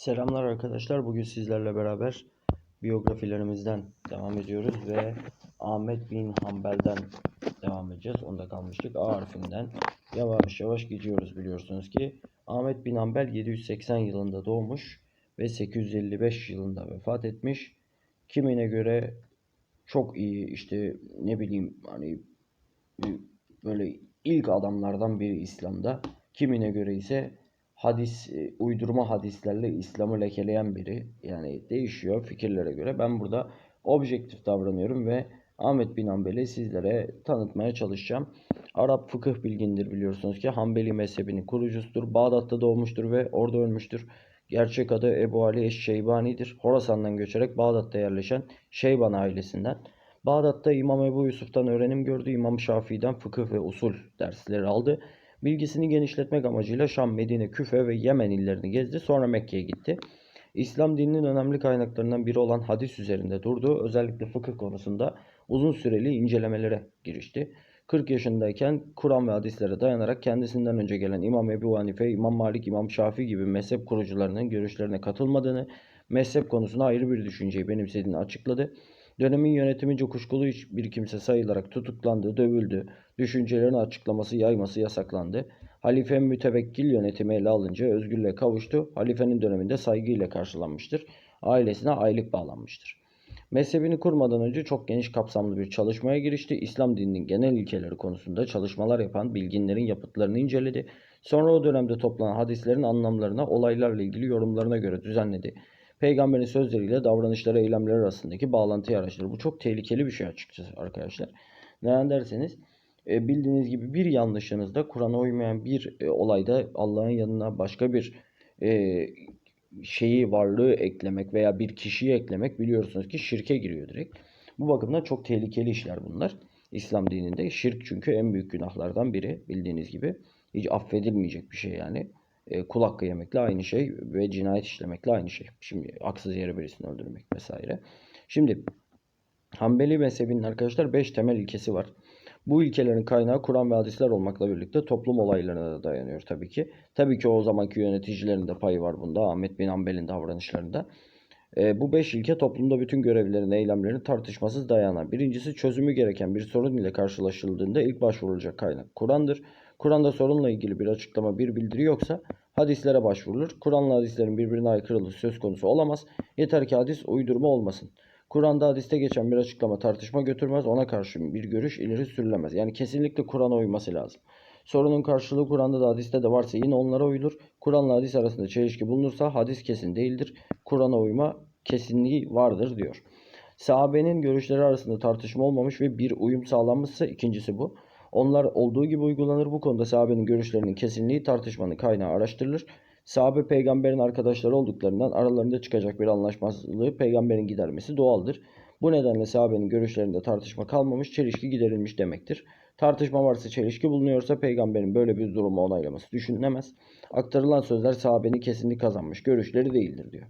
Selamlar arkadaşlar. Bugün sizlerle beraber biyografilerimizden devam ediyoruz ve Ahmet bin Hanbel'den devam edeceğiz. Onda kalmıştık. A harfinden yavaş yavaş gidiyoruz biliyorsunuz ki. Ahmet bin Hanbel 780 yılında doğmuş ve 855 yılında vefat etmiş. Kimine göre çok iyi işte ne bileyim hani böyle ilk adamlardan biri İslam'da. Kimine göre ise hadis e, uydurma hadislerle İslam'ı lekeleyen biri. Yani değişiyor fikirlere göre. Ben burada objektif davranıyorum ve Ahmet bin Hanbel'i sizlere tanıtmaya çalışacağım. Arap fıkıh bilgindir biliyorsunuz ki Hanbeli mezhebinin kurucusudur. Bağdat'ta doğmuştur ve orada ölmüştür. Gerçek adı Ebu Ali Eşşeybani'dir. Horasan'dan göçerek Bağdat'ta yerleşen Şeyban ailesinden. Bağdat'ta İmam Ebu Yusuf'tan öğrenim gördü. İmam Şafii'den fıkıh ve usul dersleri aldı. Bilgisini genişletmek amacıyla Şam, Medine, Küfe ve Yemen illerini gezdi. Sonra Mekke'ye gitti. İslam dininin önemli kaynaklarından biri olan hadis üzerinde durdu. Özellikle fıkıh konusunda uzun süreli incelemelere girişti. 40 yaşındayken Kur'an ve hadislere dayanarak kendisinden önce gelen İmam Ebu Hanife, İmam Malik, İmam Şafii gibi mezhep kurucularının görüşlerine katılmadığını, mezhep konusunda ayrı bir düşünceyi benimsediğini açıkladı. Dönemin yönetimince kuşkulu bir kimse sayılarak tutuklandı, dövüldü, düşüncelerini açıklaması, yayması yasaklandı. Halife mütevekkil yönetimi ele alınca özgürlüğe kavuştu. Halifenin döneminde saygıyla karşılanmıştır. Ailesine aylık bağlanmıştır. Mezhebini kurmadan önce çok geniş kapsamlı bir çalışmaya girişti. İslam dininin genel ilkeleri konusunda çalışmalar yapan bilginlerin yapıtlarını inceledi. Sonra o dönemde toplanan hadislerin anlamlarına, olaylarla ilgili yorumlarına göre düzenledi. Peygamberin sözleriyle davranışları, eylemleri arasındaki bağlantıyı araştırır. Bu çok tehlikeli bir şey açıkçası arkadaşlar. Neden derseniz e, bildiğiniz gibi bir yanlışınızda Kur'an'a uymayan bir e, olayda Allah'ın yanına başka bir e, şeyi varlığı eklemek veya bir kişiyi eklemek biliyorsunuz ki şirke giriyor direkt. Bu bakımdan çok tehlikeli işler bunlar. İslam dininde şirk çünkü en büyük günahlardan biri bildiğiniz gibi. Hiç affedilmeyecek bir şey yani. E, kul hakkı yemekle aynı şey ve cinayet işlemekle aynı şey. Şimdi haksız yere birisini öldürmek vesaire. Şimdi Hanbeli mezhebinin arkadaşlar 5 temel ilkesi var. Bu ilkelerin kaynağı Kur'an ve hadisler olmakla birlikte toplum olaylarına da dayanıyor tabii ki. Tabii ki o zamanki yöneticilerin de payı var bunda. Ahmet bin Hanbel'in davranışlarında. E, bu beş ilke toplumda bütün görevlerin, eylemlerin tartışmasız dayanan. Birincisi çözümü gereken bir sorun ile karşılaşıldığında ilk başvurulacak kaynak Kur'an'dır. Kur'an'da sorunla ilgili bir açıklama, bir bildiri yoksa hadislere başvurulur. Kur'an'la hadislerin birbirine aykırılığı söz konusu olamaz. Yeter ki hadis uydurma olmasın. Kur'an'da hadiste geçen bir açıklama tartışma götürmez, ona karşı bir görüş ileri sürülemez. Yani kesinlikle Kur'an'a uyması lazım. Sorunun karşılığı Kur'an'da da hadiste de varsa yine onlara uyulur. Kur'an'la hadis arasında çelişki bulunursa hadis kesin değildir. Kur'an'a uyma kesinliği vardır diyor. Sahabenin görüşleri arasında tartışma olmamış ve bir uyum sağlanmışsa ikincisi bu. Onlar olduğu gibi uygulanır. Bu konuda sahabenin görüşlerinin kesinliği tartışmanın kaynağı araştırılır. Sahabe peygamberin arkadaşları olduklarından aralarında çıkacak bir anlaşmazlığı peygamberin gidermesi doğaldır. Bu nedenle sahabenin görüşlerinde tartışma kalmamış, çelişki giderilmiş demektir. Tartışma varsa çelişki bulunuyorsa peygamberin böyle bir durumu onaylaması düşünülemez. Aktarılan sözler sahabenin kesinlik kazanmış görüşleri değildir diyor.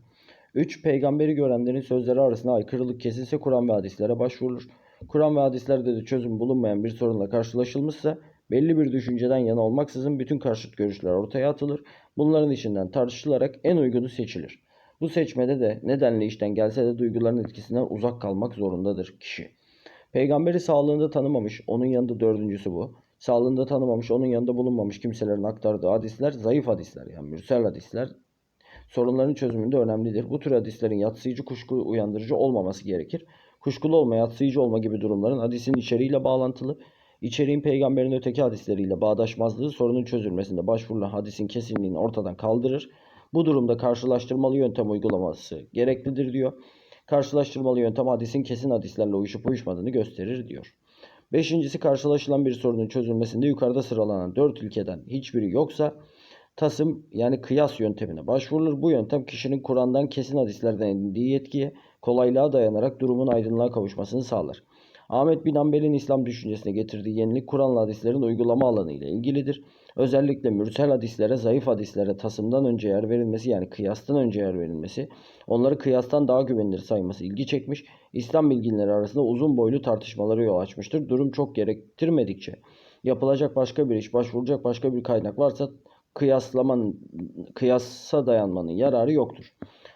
3. Peygamberi görenlerin sözleri arasında aykırılık kesilse Kur'an ve hadislere başvurulur. Kur'an ve hadislerde de çözüm bulunmayan bir sorunla karşılaşılmışsa belli bir düşünceden yana olmaksızın bütün karşıt görüşler ortaya atılır. Bunların içinden tartışılarak en uygunu seçilir. Bu seçmede de nedenle işten gelse de duyguların etkisinden uzak kalmak zorundadır kişi. Peygamberi sağlığında tanımamış, onun yanında dördüncüsü bu. Sağlığında tanımamış, onun yanında bulunmamış kimselerin aktardığı hadisler zayıf hadisler yani mürsel hadisler sorunların çözümünde önemlidir. Bu tür hadislerin yatsıyıcı kuşku uyandırıcı olmaması gerekir. Kuşkulu olma, yatsıyıcı olma gibi durumların hadisin içeriğiyle bağlantılı. İçeriğin peygamberin öteki hadisleriyle bağdaşmazlığı sorunun çözülmesinde başvurulan hadisin kesinliğini ortadan kaldırır. Bu durumda karşılaştırmalı yöntem uygulaması gereklidir diyor. Karşılaştırmalı yöntem hadisin kesin hadislerle uyuşup uyuşmadığını gösterir diyor. Beşincisi karşılaşılan bir sorunun çözülmesinde yukarıda sıralanan dört ilkeden hiçbiri yoksa tasım yani kıyas yöntemine başvurulur. Bu yöntem kişinin Kur'an'dan kesin hadislerden edindiği yetkiye kolaylığa dayanarak durumun aydınlığa kavuşmasını sağlar. Ahmet bin Hanbel'in İslam düşüncesine getirdiği yenilik Kur'an'la hadislerin uygulama alanı ile ilgilidir. Özellikle mürsel hadislere, zayıf hadislere tasımdan önce yer verilmesi yani kıyastan önce yer verilmesi, onları kıyastan daha güvenilir sayması ilgi çekmiş, İslam bilginleri arasında uzun boylu tartışmaları yol açmıştır. Durum çok gerektirmedikçe yapılacak başka bir iş, başvuracak başka bir kaynak varsa kıyaslamanın, kıyasa dayanmanın yararı yoktur.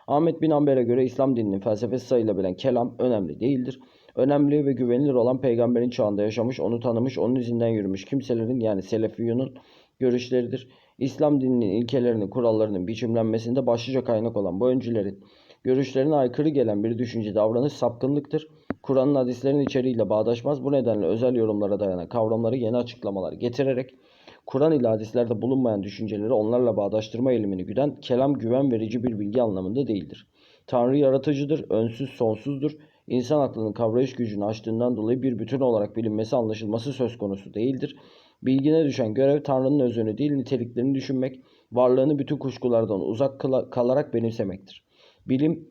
Ahmet bin Hanbel'e göre İslam dininin felsefesi sayılabilen kelam önemli değildir. Önemli ve güvenilir olan peygamberin çağında yaşamış, onu tanımış, onun izinden yürümüş kimselerin yani Selefiyunun görüşleridir. İslam dininin ilkelerinin, kurallarının biçimlenmesinde başlıca kaynak olan bu öncülerin görüşlerine aykırı gelen bir düşünce davranış sapkınlıktır. Kur'an'ın hadislerin içeriğiyle bağdaşmaz. Bu nedenle özel yorumlara dayanan kavramları yeni açıklamalar getirerek Kur'an ile hadislerde bulunmayan düşünceleri onlarla bağdaştırma eğilimini güden kelam güven verici bir bilgi anlamında değildir. Tanrı yaratıcıdır, önsüz, sonsuzdur. İnsan aklının kavrayış gücünü aştığından dolayı bir bütün olarak bilinmesi, anlaşılması söz konusu değildir. Bilgine düşen görev Tanrı'nın özünü değil niteliklerini düşünmek, varlığını bütün kuşkulardan uzak kala- kalarak benimsemektir. Bilim,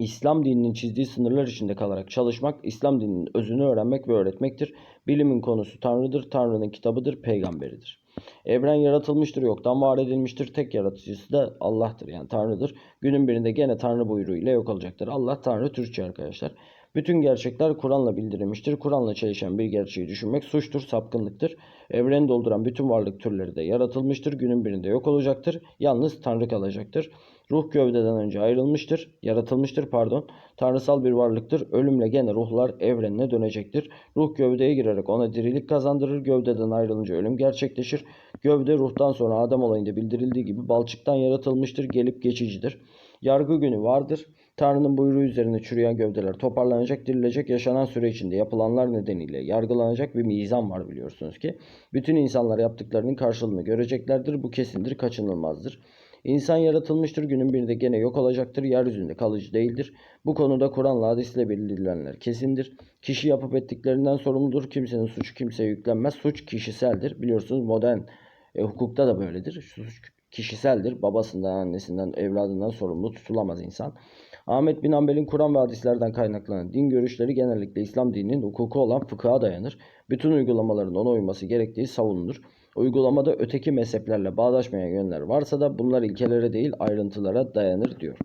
İslam dininin çizdiği sınırlar içinde kalarak çalışmak, İslam dininin özünü öğrenmek ve öğretmektir. Bilimin konusu Tanrı'dır, Tanrı'nın kitabıdır, peygamberidir. Evren yaratılmıştır, yoktan var edilmiştir. Tek yaratıcısı da Allah'tır yani Tanrı'dır. Günün birinde gene Tanrı buyruğu ile yok olacaktır. Allah Tanrı Türkçe arkadaşlar. Bütün gerçekler Kur'an'la bildirilmiştir. Kur'an'la çelişen bir gerçeği düşünmek suçtur, sapkınlıktır. Evreni dolduran bütün varlık türleri de yaratılmıştır. Günün birinde yok olacaktır. Yalnız Tanrı kalacaktır. Ruh gövdeden önce ayrılmıştır, yaratılmıştır pardon. Tanrısal bir varlıktır. Ölümle gene ruhlar evrenine dönecektir. Ruh gövdeye girerek ona dirilik kazandırır. Gövdeden ayrılınca ölüm gerçekleşir. Gövde ruhtan sonra Adem olayında bildirildiği gibi balçıktan yaratılmıştır. Gelip geçicidir. Yargı günü vardır. Tanrı'nın buyruğu üzerine çürüyen gövdeler toparlanacak, dirilecek, yaşanan süre içinde yapılanlar nedeniyle yargılanacak bir mizan var biliyorsunuz ki. Bütün insanlar yaptıklarının karşılığını göreceklerdir. Bu kesindir, kaçınılmazdır. İnsan yaratılmıştır, günün birinde gene yok olacaktır, yeryüzünde kalıcı değildir. Bu konuda Kur'an'la hadisle bildirilenler kesindir. Kişi yapıp ettiklerinden sorumludur. Kimsenin suçu kimseye yüklenmez. Suç kişiseldir. Biliyorsunuz modern e, hukukta da böyledir. Suç kişiseldir. Babasından, annesinden, evladından sorumlu tutulamaz insan. Ahmet bin Hanbel'in Kur'an ve hadislerden kaynaklanan din görüşleri genellikle İslam dininin hukuku olan fıkha dayanır. Bütün uygulamaların ona uyması gerektiği savunulur. Uygulamada öteki mezheplerle bağdaşmayan yönler varsa da bunlar ilkelere değil ayrıntılara dayanır diyor.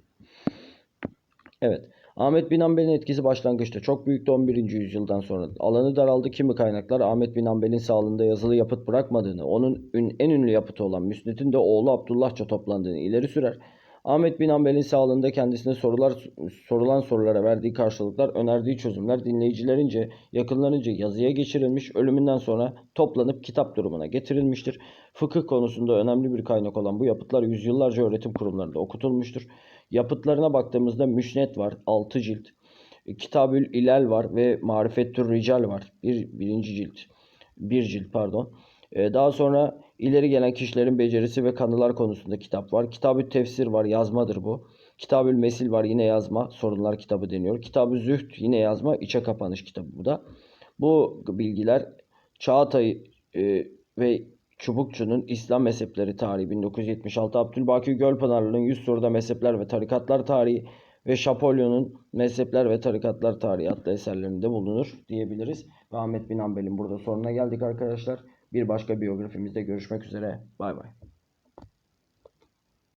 Evet. Ahmet bin Hanbel'in etkisi başlangıçta çok büyüktü 11. yüzyıldan sonra. Alanı daraldı. Kimi kaynaklar Ahmet bin Hanbel'in sağlığında yazılı yapıt bırakmadığını, onun en ünlü yapıtı olan Müsnet'in de oğlu Abdullahça toplandığını ileri sürer. Ahmet bin Hanbel'in sağlığında kendisine sorular sorulan sorulara verdiği karşılıklar, önerdiği çözümler dinleyicilerince, yakınlarınca yazıya geçirilmiş, ölümünden sonra toplanıp kitap durumuna getirilmiştir. Fıkıh konusunda önemli bir kaynak olan bu yapıtlar yüzyıllarca öğretim kurumlarında okutulmuştur. Yapıtlarına baktığımızda Müsnet var 6 cilt. Kitabül İlal var ve Marifettür Rical var. Bir, birinci cilt. Bir cilt pardon. Ee, daha sonra ileri gelen kişilerin becerisi ve kanılar konusunda kitap var. Kitabü Tefsir var yazmadır bu. Kitabül Mesil var yine yazma. Sorunlar kitabı deniyor. Kitabı Zühd yine yazma. içe kapanış kitabı bu da. Bu bilgiler Çağatay e, ve Çubukçu'nun İslam Mezhepleri Tarihi 1976, Abdülbaki Gölpınarlı'nın 100 soruda Mezhepler ve Tarikatlar Tarihi ve Şapolyon'un Mezhepler ve Tarikatlar Tarihi adlı eserlerinde bulunur diyebiliriz. Ve Ahmet bin Hanbel'in burada sonuna geldik arkadaşlar. Bir başka biyografimizde görüşmek üzere. Bay bay.